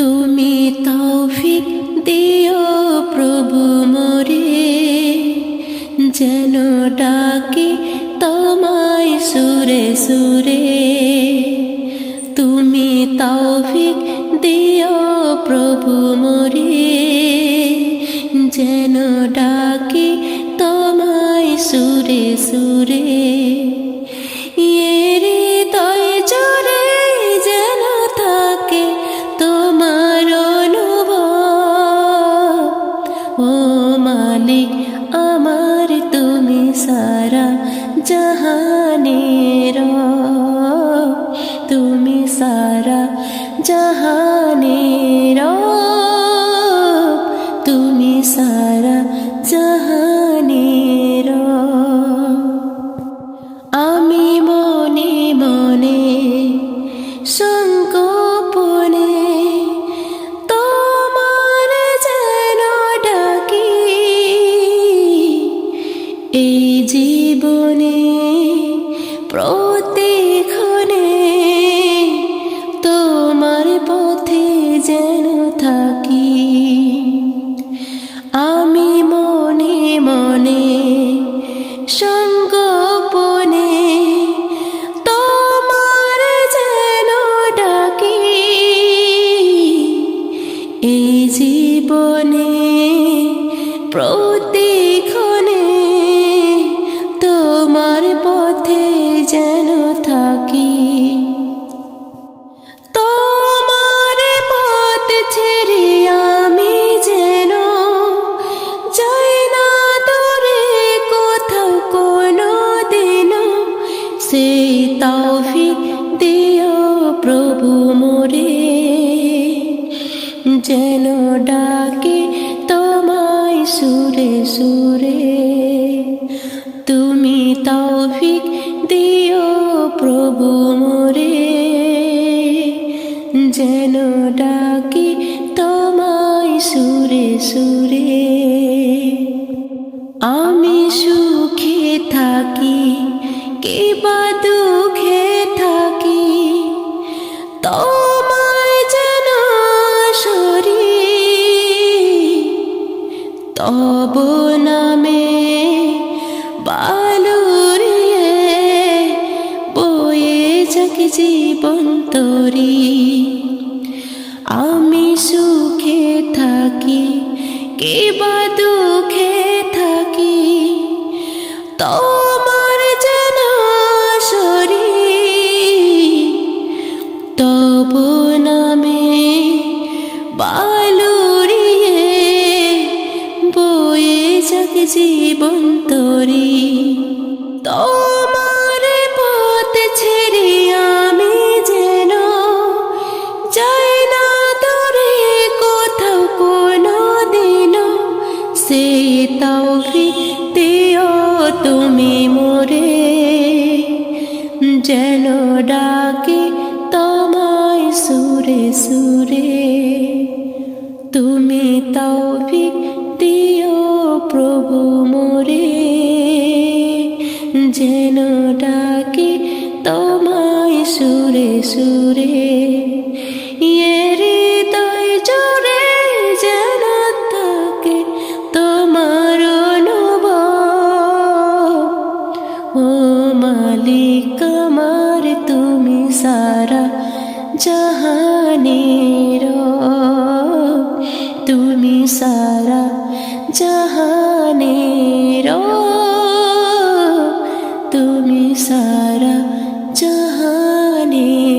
তুমি তৌফিক দিও প্রভু মোরে, যেন ডাকি তোমায় সুরে সুরে। তুমি তৌফিক দিও প্রভু মোরে, যেন ডাকি তোমায় সুরে সুরে। তুমি সারা জাহানের আমি মনে মনে সংকোপনে তোমার যেন ডাকি। এই জীবনে প্রতিক্ষণে সেই তৌফিক দিও প্রভু মোরে যেন ডাকে তোমায় সুরে সুরে তুমি তৌফিক দিও প্রভু মোরে যেন ডাকে তোমায় সুরে সুরে আমি বা দুঃখে থাকি, তোমায় যেন সরি তব নামে বালুরিয়ে বয়ে যাক জীবন তরি। আমি সুখে থাকি, কে বা দুঃখে থাকি তোমার নামে বালুরিয়ে বয়ে যাক জীবন তরি। তোমার পথ ছেড়ে আমি যেন যাই না দূরে কোথাও কোনো দিন সেই তৌফিক দিও তুমি মোরে। যেন ডাকি সুরে, তুমি তৌফিক দিও প্রভু মোরে। যেন ডাকি তোমায় সুরে সুরে মালিক আমার, তুমি সারা জাহানের তুমি সারা জাহানের তুমি সারা জাহানের